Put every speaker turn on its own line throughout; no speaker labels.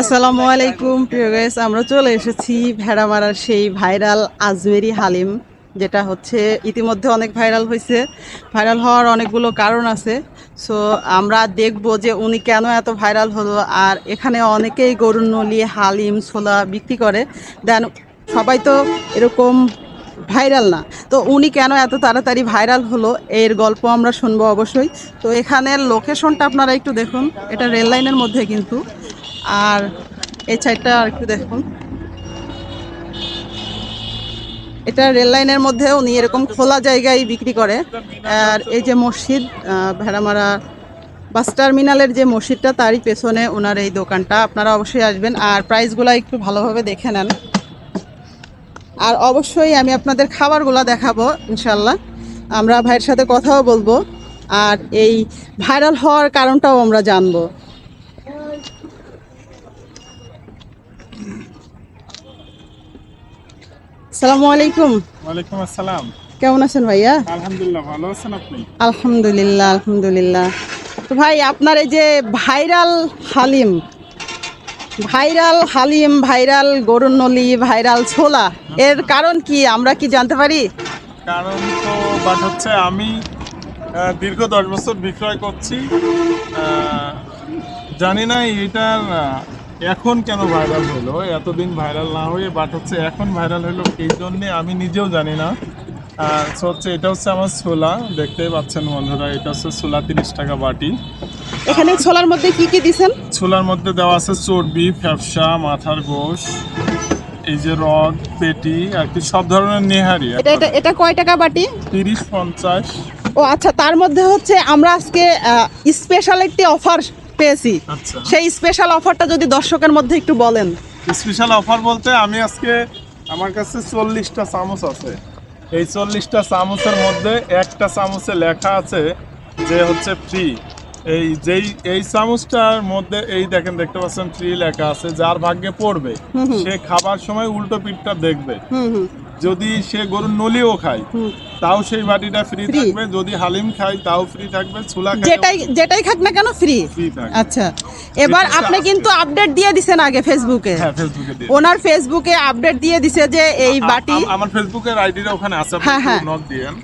আসসালামু আলাইকুম, প্রিয় গাইস আমরা চলে এসেছি ভেড়ামারার সেই ভাইরাল আজমেরি হালিম, যেটা হচ্ছে ইতিমধ্যে অনেক ভাইরাল হয়েছে। ভাইরাল হওয়ার অনেকগুলো কারণ আছে। সো আমরা দেখব যে উনি কেন এত ভাইরাল হলো, আর এখানে অনেকেই গরুর নলি, হালিম, ছোলা বিক্রি করে। দেন সবাই তো এরকম ভাইরাল না। তো উনি কেন এত তাড়াতাড়ি ভাইরাল হলো, এর গল্প আমরা শুনব অবশ্যই। তো এখানের লোকেশনটা আপনারা একটু দেখুন, এটা রেল লাইনের মধ্যে কিন্তু। আর এই সাইডটা আর একটু দেখুন। এটা রেল লাইনের মধ্যে উনি এরকম খোলা জায়গায় বিক্রি করে। আর এই যে মসজিদ ভেড়ামারা বাস টার্মিনালের যে মসজিদটা, তারই পেছনে ওনার এই দোকানটা। আপনারা অবশ্যই আসবেন আর প্রাইসগুলো একটু ভালোভাবে দেখে নেন। আর অবশ্যই আমি আপনাদের খাবারগুলো দেখাবো ইনশাল্লাহ আমরা ভাইয়ের সাথে কথাও বলব। আর এই ভাইরাল হওয়ার কারণটাও আমরা জানব। আসসালামু আলাইকুম।
ওয়ালাইকুম আসসালাম।
কেমন আছেন ভাইয়া?
আলহামদুলিল্লাহ ভালো আছেন আপনি?
আলহামদুলিল্লাহ আলহামদুলিল্লাহ। তো ভাই আপনার এই যে viral haleem viral haleem viral গরুর নলি ভাইরাল ছোলা এর কারণ কি আমরা কি জানতে পারি?
কারণ তো বাট হচ্ছে আমি দীর্ঘ দশ বছর বিক্রয় করছি। জানি না এটার এখন কেন ভাইরাল হলো? এতদিন ভাইরাল না হয়ে বাট হচ্ছে এখন ভাইরাল হলো এই জন্যে আমি নিজেও জানি না। হচ্ছে এটা হচ্ছে আমার ছোলা দেখতেই পাচ্ছেন বন্ধুরা এটা হচ্ছে ছোলা তিরিশ টাকা বাটি।
এখানে ছোলার মধ্যে কি কি দিছেন?
ছোলার মধ্যে দেওয়া আছে চর্বি ফ্যাপসা মাথার গোশ এই যে রড পেটি আর কি সব ধরনের নেহারি
এটা এটা কয় টাকা বাটি?
তিরিশ পঞ্চাশ।
ও আচ্ছা তার মধ্যে হচ্ছে আমরা আজকে স্পেশাল একটি অফার পেয়েছি।
আচ্ছা।
সেই স্পেশাল অফারটা যদি দর্শকের মধ্যে একটু বলেন।
স্পেশাল অফার বলতে আমি আজকে আমার কাছে চল্লিশটা চামচ আছে। এই চল্লিশটা চামচের মধ্যে একটা চামচে লেখা আছে যে হচ্ছে ফ্রি এই যেই এই চামচটার মধ্যে এই দেখেন দেখতে পাচ্ছেন ফ্রি লেখা আছে। যার ভাগ্যে পড়বে। সে খাবার সময় উল্টো পিঠটা দেখবে। যদি সে গরুর নলিও খায় তাও সেই বাটিটা ফ্রি থাকবে। যদি হালিম খায় তাও ফ্রি থাকবে। ছোলা
যেটাই যেটাই খাক না কেন ফ্রি আচ্ছা। এবার আপনি কিন্তু আপডেট দিয়ে দিছেন আগে ফেসবুকে
হ্যাঁ
ওনার ফেসবুকে আপডেট দিয়ে দিছে যে এই বাটি
আমার ফেসবুকের আইডিটা ওখানে আছে
হ্যাঁ, হ্যাঁ।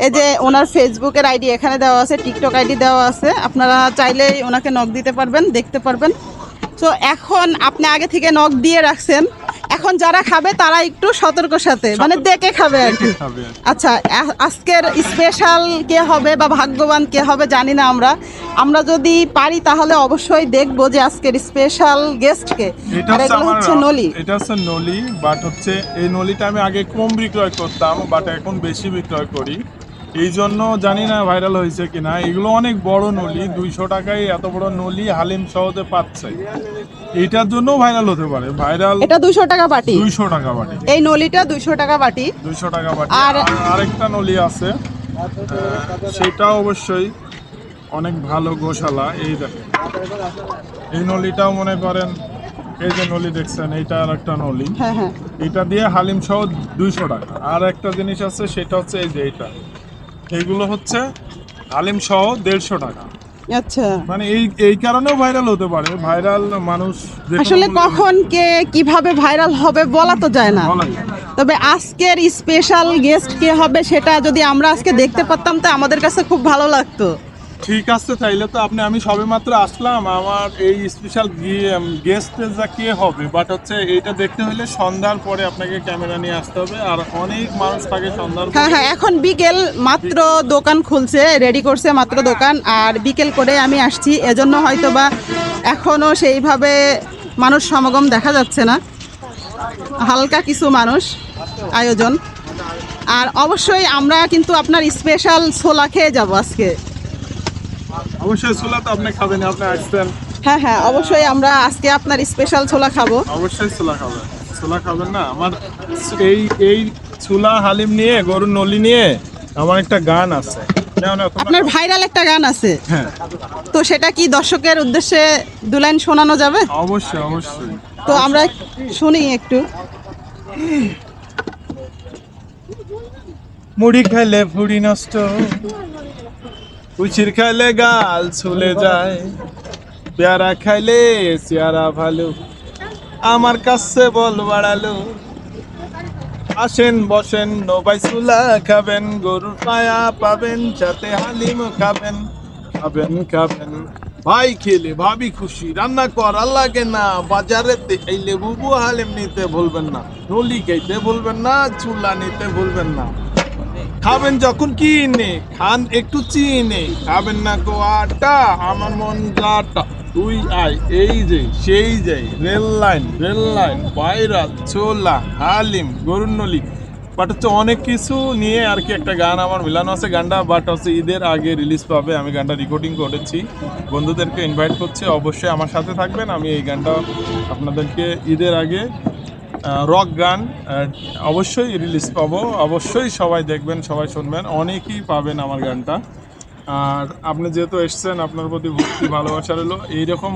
এই যে ওনার ফেসবুকের আইডি এখানে দেওয়া আছে টিকটক আইডি দেওয়া আছে। আপনারা চাইলেই ওনাকে নক দিতে পারবেন দেখতে পারবেন। তো এখন আপনি আগে থেকে নখ দিয়ে রাখছেন। এখন যারা খাবে তারা একটু সতর্ক সাথে। মানে দেখে খাবে আর কি। আচ্ছা আজকের স্পেশাল কে হবে বা ভাগ্যবান কে হবে জানি না আমরা। আমরা যদি পারি তাহলে অবশ্যই দেখব যে আজকের স্পেশাল গেস্টকে
এটা
আর এগুলো হচ্ছে নলি।
এটা হচ্ছে নলি বাট হচ্ছে এই নলিটা আমি আগে কম বিক্রয় করতাম বাট এখন বেশি বিক্রয় করি। এই জন্য জানি না ভাইরাল হয়েছে কিনা। এগুলো অনেক বড় নলি দুইশো টাকায় এত বড় নলি হালিম সহজে পাচ্ছে। এইটার জন্য ভাইরাল হতে পারে। ভাইরাল
এটা দুইশো টাকা বাটি।
দুইশো টাকা বাটি।
এই নলিটা দুইশো টাকা বাটি।
দুইশো টাকা বাটি।
আর-
আর আরেকটা নলি আছে। সেটা অবশ্যই অনেক ভালো গোশালা। এই দেখেন। এই নলিটাও মনে করেন এই যে নলি দেখছেন এইটা আর একটা নলি।
হ্যাঁ হ্যাঁ।
এটা দিয়ে হালিম সহ দুইশো টাকা। আর একটা জিনিস আছে সেটা হচ্ছে এই যে এইটা। এইগুলো হচ্ছে আলিম সহ দেড়শো টাকা।
আচ্ছা।
মানে এই এই কারণেও ভাইরাল হতে পারে। ভাইরাল মানুষ
আসলে কখন কে কীভাবে ভাইরাল হবে বলা তো যায় না।
যায়। না।
তবে আজকের স্পেশাল গেস্ট কে হবে সেটা যদি আমরা আজকে দেখতে পারতাম তো আমাদের কাছে খুব ভালো লাগতো।
ঠিক আছে তাইলে তো আপনি আমি সবে মাত্র আসলাম আমার এই স্পেশাল গেস্ট যা কে হবে বাট হচ্ছে এইটা দেখতে হলে সন্ধ্যার পরে আপনাকে ক্যামেরা নিয়ে আসতে হবে আর অনেক মানুষ থাকে সন্ধ্যার
হ্যাঁ হ্যাঁ এখন বিকেল মাত্র দোকান খুলছে রেডি করছে মাত্র দোকান আর বিকেল করে আমি আসছি এজন্য হয়তো বা এখনও সেইভাবে মানুষ সমাগম দেখা যাচ্ছে না। হালকা কিছু মানুষ আয়োজন। আর অবশ্যই আমরা কিন্তু আপনার স্পেশাল ছোলা খেয়ে যাব আজকে।
অবশ্যই ছোলা তো আপনি খাবেন আপনি আসছেন
হ্যাঁ হ্যাঁ অবশ্যই আমরা আজকে আপনার স্পেশাল ছোলা খাব।
অবশ্যই ছোলা খাবেন ছোলা খাবেন না। আমার এই এই ছোলা হালিম নিয়ে গরুর নলি নিয়ে আমার একটা গান আছে।
আপনার ভাইরাল একটা গান আছে।
হ্যাঁ।
তো সেটা কি দর্শকের উদ্দেশ্যে দু লাইন শোনানো যাবে?
অবশ্যই অবশ্যই।
তো আমরা শুনি একটু।
মুড়ি খাইলে ভুড়ি নষ্ট। উচির খাইলে গাল ছুলে যায়। পেয়ারা খাইলে চেয়ারা ভালো। আমার কাছে বল বাড়ালো। আসেন, বসেন, নবাই চুলা খাবেন, গরুর পায়া পাবেন সাথে হালিম খাবেন খাবেন খাবেন। ভাই খেলে ভাবি খুশি, রান্না কর লাগে না। বাজারে দেখাইলে বুবু হালিম নিতে ভুলবেন না, নলি খাইতে ভুলবেন না, চুলা নিতে ভুলবেন না। খাবেন যখন কি কিনে, খান একটু চিনে। খাবেন না গো আটা, আমার মন গাটা তুই আয়, এই যে, সেই যে, রেল লাইন রেল লাইন বাইরা ছোলা, হালিম গরুর বাট হচ্ছে অনেক কিছু নিয়ে আর কি একটা গান আমার মিলানো আছে গানটা, বাট হচ্ছে ঈদের আগে রিলিজ পাবে। আমি গানটা রেকর্ডিং করেছি। বন্ধুদেরকে ইনভাইট করছি, অবশ্যই আমার সাথে থাকবেন। আমি এই গানটা আপনাদেরকে ঈদের আগে রক গান অবশ্যই রিলিজ পাবো, অবশ্যই সবাই দেখবেন, সবাই শুনবেন, অনেকেই পাবেন আমার গানটা। আর আপনি যেহেতু এসছেন, আপনার প্রতি ভক্তি, ভালোবাসা রইল। এইরকম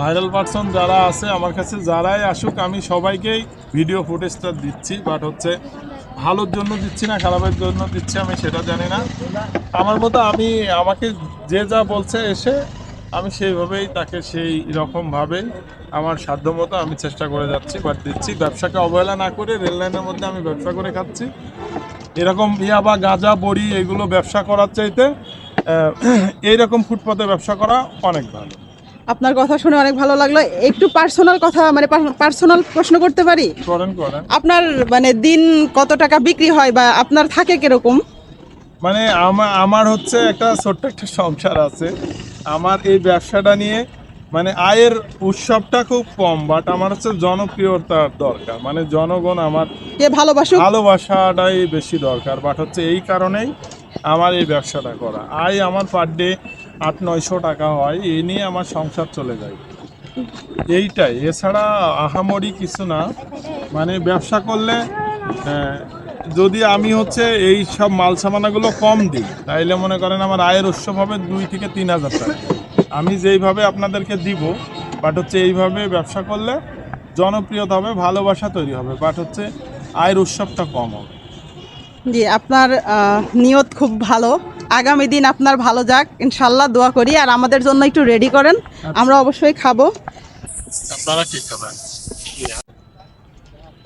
ভাইরাল পার্সন যারা আছে আমার কাছে, যারাই আসুক, আমি সবাইকেই ভিডিও ফুটেজটা দিচ্ছি বাট হচ্ছে ভালোর জন্য দিচ্ছি না, খারাপের জন্য দিচ্ছি আমি, সেটা জানি না। আমার মতো আমি, আমাকে যে যা বলছে, এসে আমি সেইভাবেই তাকে সেই রকমভাবে আমার সাধ্য মতো আমি চেষ্টা করে যাচ্ছি বা দিচ্ছি। ব্যবসাকে অবহেলা না করে রেললাইনের মধ্যে আমি ব্যবসা করে খাচ্ছি। এরকম ইয়া বা গাঁজা বড়ি এগুলো ব্যবসা করার চাইতে এইরকম ফুটপাতে ব্যবসা করা অনেক ভালো।
আপনার কথা শুনে অনেক ভালো লাগল। একটু পার্সোনাল কথা মানে পার্সোনাল প্রশ্ন করতে পারি?
করেন করেন।
আপনার মানে দিন কত টাকা বিক্রি হয় বা আপনার থাকে কীরকম?
মানে আমার আমার হচ্ছে একটা ছোট্ট একটা সংসার আছে। আমার এই ব্যবসাটা নিয়ে মানে আয়ের উৎসবটা খুব কম বাট আমার হচ্ছে জনপ্রিয়তার দরকার। মানে জনগণ আমার
যে ভালোবাসুক?
ভালোবাসাটাই বেশি দরকার বাট হচ্ছে এই কারণেই আমার এই ব্যবসাটা করা। আয় আমার পার ডে আট নয়শো টাকা হয় এই নিয়ে আমার সংসার চলে যায়। এইটাই। এছাড়া আহামরি কিছু না। মানে ব্যবসা করলে আহ, যদি আমি হচ্ছে এই সব মাল সামানাগুলো কম দিই তাইলে মনে করেন আমার আয়ের উৎসব হবে দুই থেকে তিন হাজার টাকা। আমি যেইভাবে আপনাদেরকে দিব বাট হচ্ছে এইভাবে ব্যবসা করলে জনপ্রিয়তা হবে ভালোবাসা তৈরি হবে বাট হচ্ছে আয়ের উৎসবটা কম হবে।
জি আপনার নিয়ত খুব ভালো। আগামী দিন আপনার ভালো যাক ইনশাল্লাহ দোয়া করি আর আমাদের জন্য একটু রেডি করেন আমরা অবশ্যই খাব।
আপনারা কি খাবেন?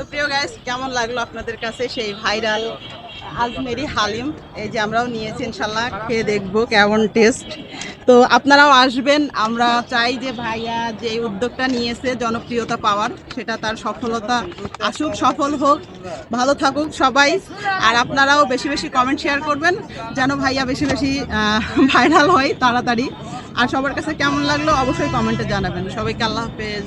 তো প্রিয় গাইস কেমন লাগল আপনাদের কাছে সেই ভাইরাল আজমেরি হালিম? এই যে আমরাও নিয়েছি ইনশাল্লাহ খেয়ে দেখব কেমন টেস্ট তো আপনারাও আসবেন, আমরা চাই যে ভাইয়া যে উদ্যোগটা নিয়েছে জনপ্রিয়তা পাওয়ার, সেটা তার সফলতা আসুক, সফল হোক, ভালো থাকুক সবাই। আর আপনারাও বেশি বেশি কমেন্ট শেয়ার করবেন, যেন ভাইয়া বেশি বেশি ভাইরাল হয় তাড়াতাড়ি। আর সবার কাছে কেমন লাগল অবশ্যই কমেন্টে জানাবেন। সবাইকে আল্লাহ হাফেজ।